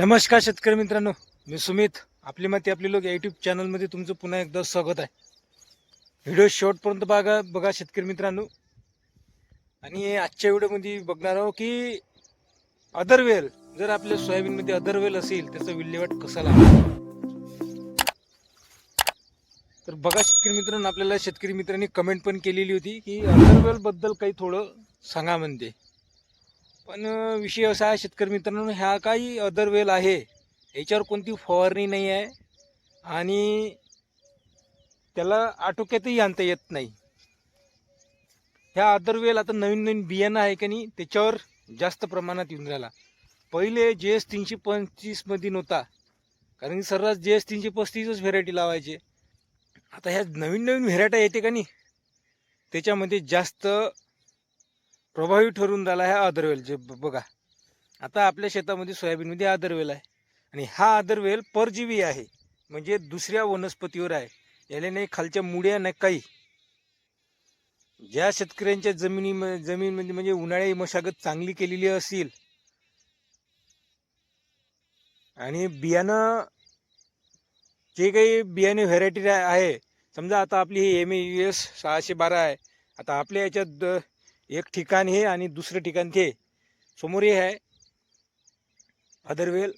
नमस्कार शेतकरी मित्रांनो मी सुमित. आपली माती आपली लोक यूट्यूब चॅनलमध्ये तुमचं पुन्हा एकदा स्वागत आहे. व्हिडिओ शेवटपर्यंत बघा बघा शेतकरी मित्रांनो. आणि आजच्या व्हिडिओमध्ये बघणार आहोत की अदरवेल जर आपल्या सोयाबीनमध्ये अदरवेल असेल त्याचा विल्हेवाट कसा लागतो तर बघा शेतकरी मित्रांनो आपल्याला शेतकरी मित्रांनी कमेंट पण केलेली होती की अदरवेलबद्दल काही थोडं सांगा म्हणते. पण विषय असा आहे शेतकरी मित्रांनो ह्या काही अदर वेल आहे याच्यावर कोणती फवारणी नाही आहे आणि त्याला आटोक्यातही आणता येत नाही. ह्या अदर वेल आता नवीन नवीन बियाणं आहे का नाही त्याच्यावर जास्त प्रमाणात येऊन राहिला. पहिले जे एस तीनशे पंचवीसमध्ये नव्हता कारण की सर्रास जे एस तीनशे पस्तीसच व्हेरायटी लावायचे. आता ह्या नवीन नवीन व्हेरायटी येते का नाही त्याच्यामध्ये जास्त प्रभावी ठरून झाला आहे आदरवेल. जे बघा आता आपल्या शेतामध्ये सोयाबीनमध्ये आदरवेल आहे. आणि हा आदरवेल परजीवी आहे. म्हणजे दुसऱ्या वनस्पतीवर आहे. याला नाही खालच्या मुड्या नाही काही. ज्या शेतकऱ्यांच्या जमिनी जमीन म्हणजे म्हणजे उन्हाळी मशागत चांगली केलेली असेल आणि बियाणं जे काही बियाणे व्हेरायटी आहे समजा आता आपली ही एम ए यू एस सहाशे बारा आहे. आता आपल्या याच्यात द- एक ठिकाण हे आणि दुसरं ठिकाण ते. समोर हे आहे अदरवेल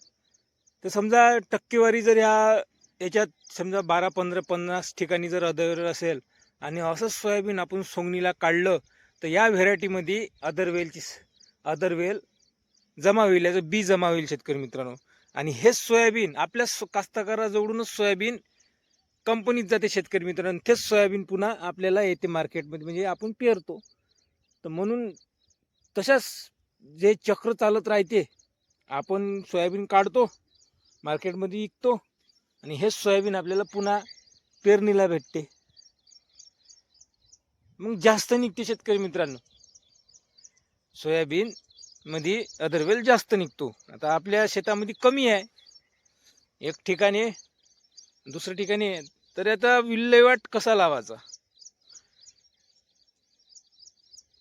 तर समजा टक्केवारी जर ह्या याच्यात समजा बारा पंधरा पन्नास ठिकाणी जर अदरवेल असेल आणि असंच सोयाबीन आपण सोंगणीला काढलं तर या व्हेरायटीमध्ये अदरवेलची अदरवेल जमा होईल याचं बी जमा होईल शेतकरी मित्रांनो. आणि हेच सोयाबीन आपल्या सो- कास्तकाराजवळूनच सोयाबीन कंपनीत जाते शेतकरी मित्रांनो. तेच सोयाबीन पुन्हा आपल्याला येते मार्केटमध्ये म्हणजे आपण पेरतो. तर म्हणून तशाच जे चक्र चालत राहते आपण सोयाबीन काढतो मार्केटमध्ये विकतो आणि हेच सोयाबीन आपल्याला पुन्हा पेरणीला भेटते. मग जास्त निघते शेतकरी मित्रांनो. सोयाबीन मध्ये अदरवेल जास्त निघतो. आता आपल्या शेतामध्ये कमी आहे. एक ठिकाणी दुसऱ्या ठिकाणी तर आता विल्हेवाट कसा लावायचा?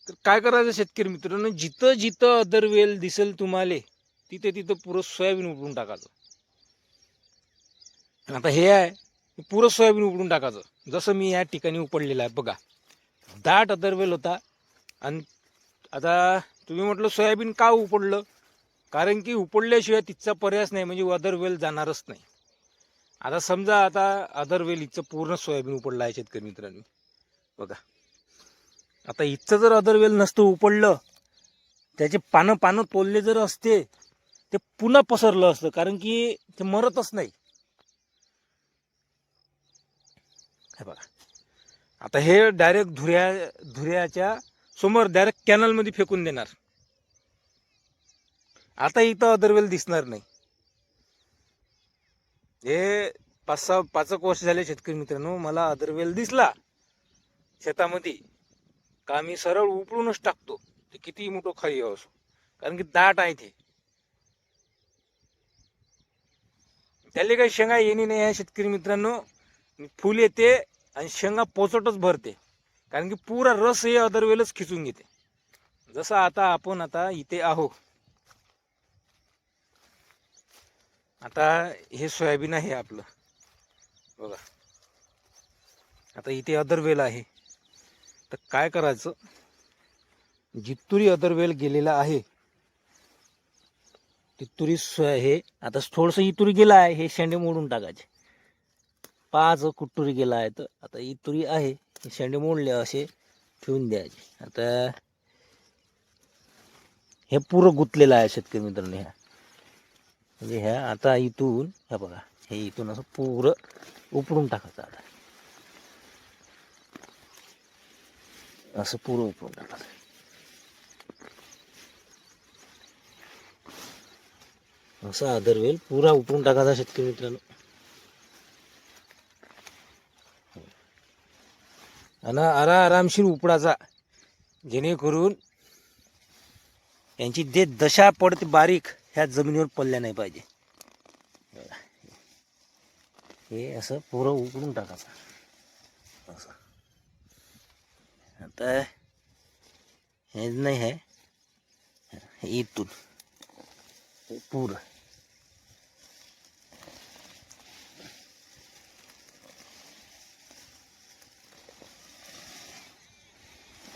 तर काय करायचं शेतकरी मित्रांनो? जिथं जिथं अदरवेल दिसेल तुम्हाला तिथे तिथं पुरं सोयाबीन उपडून टाकायचं. आता हे आहे पुरं सोयाबीन उपडून टाकायचं. जसं मी या ठिकाणी उपडलेलं आहे बघा. दाट अदरवेल होता. आणि आता तुम्ही म्हटलं सोयाबीन का उपडलं? कारण की उपडल्याशिवाय तिथचा पर्यायच नाही म्हणजे अदरवेल जाणारच नाही. आता समजा आता अदरवेल इथचं पूर्ण सोयाबीन उपडलं आहे शेतकरी मित्रांनी. बघा. आता इथचं जर अदरवेल नसतं उपडलं त्याचे पानं पानं तोलले जर असते ते पुन्हा पसरलं असतं कारण की ते मरतच नाही. हे बघा. आता हे डायरेक्ट धुऱ्या धुऱ्याच्या समोर डायरेक्ट कॅनलमध्ये फेकून देणार. आता इथं अदरवेल दिसणार नाही. हे पाच सहा पाच एक वर्ष झाले शेतकरी मित्रांनो मला अदरवेल दिसला. शेतामध्ये. का मी सरळ उपळूनच टाकतो. ते किती मोठं खाई असो. कारण की दाट आहे ते. त्याला काही शेंगा येणे नाही आहे शेतकरी मित्रांनो. फुल येते आणि शेंगा पोचटच भरते. कारण की पुरा रस हे अदरवेलच खिचून घेते. जसं आता आपण आता इथे आहो आता हे सोयाबीन आहे आपलं. बघा. आता इथे अदरवेल आहे. तर काय करायचं? जितुरी अदरवेल गेलेला आहे. तितुरी हे आता थोडंसं इतुरी गेला आहे हे शेंडे मोडून टाकायचे. पाच कुट्टुरी गेला आहे तर आता इतुरी आहे हे शेंडे मोडले असे ठेवून द्यायचे. आता हे पुरं गुंतलेलं आहे शेतकरी मित्रांनो ह्या. म्हणजे ह्या आता इथून ह्या बघा हे इथून असं पुरं उपडून टाकायचं आता. असं पुरं उपडून टाकायचं असा आदरवेल पुरा उपडून टाकायचा शेतकरी मित्रांनो आणि आरा आरामशीर उपडाचा जेणेकरून यांची जे दशा पडते बारीक ह्या जमिनीवर पडल्या नाही पाहिजे हे असं पुरं उकडून टाकायचं असं आता हे नाही आहे. इथून. हे पूर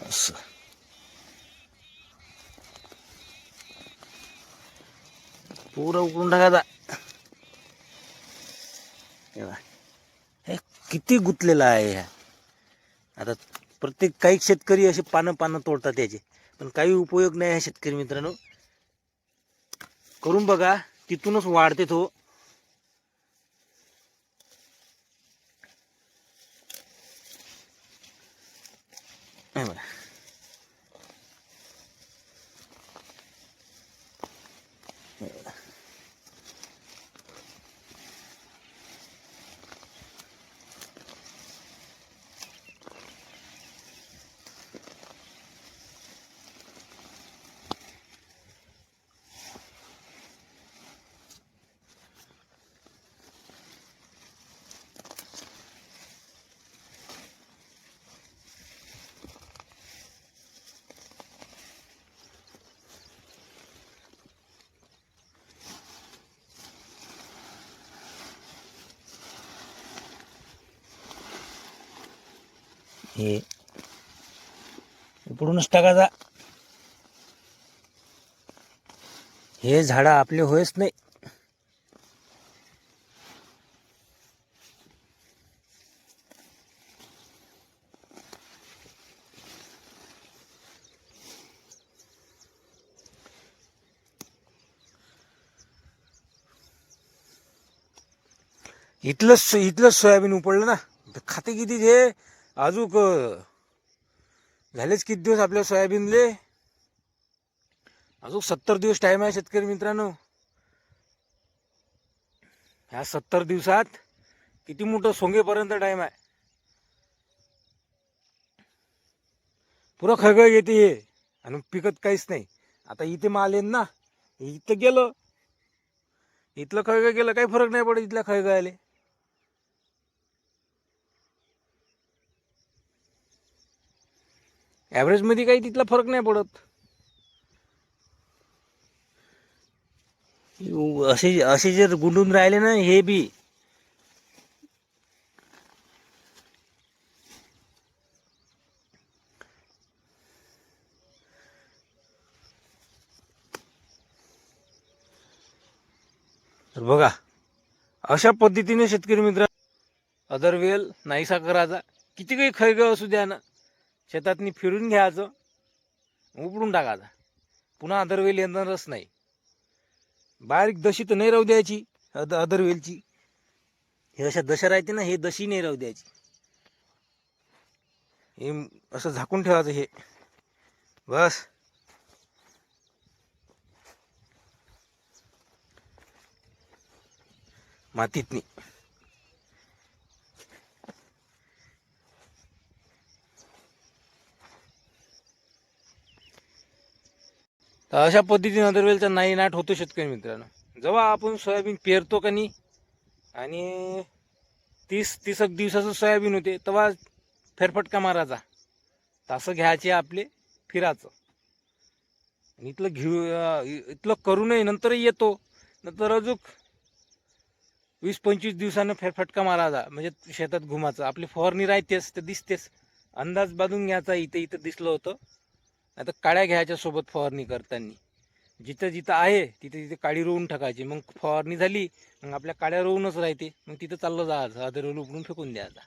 असं पूर उकळून टाकायचा हे किती गुंतलेला आहे. आता प्रत्येक काही शेतकरी असे पानं पानं तोडतात त्याचे. पण काही उपयोग नाही आहे शेतकरी मित्रांनो. करून बघा तिथूनच वाढते तो. नाही बघा. हे. उपडूनच टाकायचा हे झाडं आपले होयच नाही. इथलं सो- इथलं सोयाबीन उपडलं ना. खाते किती ते? अजूक झालेच किती दिवस आपल्या सोयाबीनले? अजून सत्तर दिवस टाइम आहे शेतकरी मित्रांनो. ह्या सत्तर दिवसात किती मोठं सोंगेपर्यंत टाइम आहे. पुरं खळगळ येते हे. आणि पिकत काहीच नाही. आता इथे माल येईन ना. इथं गेलं. इथलं खळगळ गेलं काही फरक नाही पडत इथल्या खळगळाले. ॲव्हरेजमध्ये काही तिथला फरक नाही पडत. असे असे जर गुंडून राहिले ना हे बी. तर बघा अशा पद्धतीने शेतकरी मित्र अदरवेल नाहीसा करायचा किती काही खैग असू द्या ना शेतातनी फिरून घ्यायचं उपडून टाकायचा. पुन्हा अदरवेल येणारच नाही. बारीक दशी तर नाही राहू द्यायची अद अदरवेलची. हे अशा दशा राहते ना हे दशी नाही राहू द्यायची. हे असं झाकून ठेवायचं हे. बस. मातीतनी. अशा पद्धतीने अदरवेलचा नाही नाट होतो शेतकरी मित्रांनो. जेव्हा आपण सोयाबीन पेरतो का नाही आणि तीस तीस एक दिवसाचं सोयाबीन होते तेव्हा फेरफटका मारायचा. तसं घ्यायचे आपले फिरायचं. आणि इथलं घेऊ इथलं करूनही नंतरही येतो नंतर अजून वीस पंचवीस दिवसानं फेरफटका मारायचा. म्हणजे शेतात घुमायचं. आपली फवारणी राहतेच तर दिसतेच. अंदाज बांधून घ्यायचा इथे इथं दिसलं होतं. आता काळ्या घ्यायच्या सोबत फवारणी करताना. जिथं जिथं आहे तिथे तिथे काळी रोवून टाकायची. मग फवारणी झाली मग आपल्या काळ्या रोवूनच राहते. मग तिथं चाललं जायचं अदरवाल उकडून फेकून द्यायचा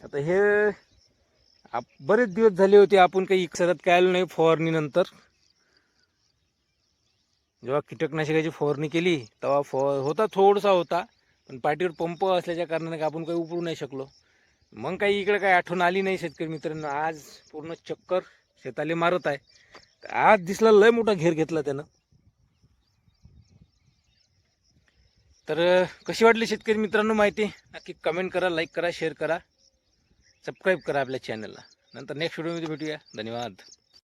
आता. हे आप बरेच दिवस झाले होते आपण काही सरत काय आलो नाही फवारणीनंतर. जेव्हा कीटकनाशकाची फवारणी केली तेव्हा फ होता थोडासा होता. पण पाठीवर पंप असल्याच्या कारणाने आपण काही उपडू नाही शकलो. मग काही इकडे काही आठवण आली नाही शेतकरी मित्रांनो. आज पूर्ण चक्कर शेताले मारत आहे. आज दिसला लय मोठा घेर घेतला त्यानं. तर कशी वाटली शेतकरी मित्रांनो माहिती? नक्की कमेंट करा लाईक करा शेअर करा. सबस्क्राईब करा आपल्या चॅनलला नंतर नेक्स्ट व्हिडिओमध्ये भेटूया. धन्यवाद.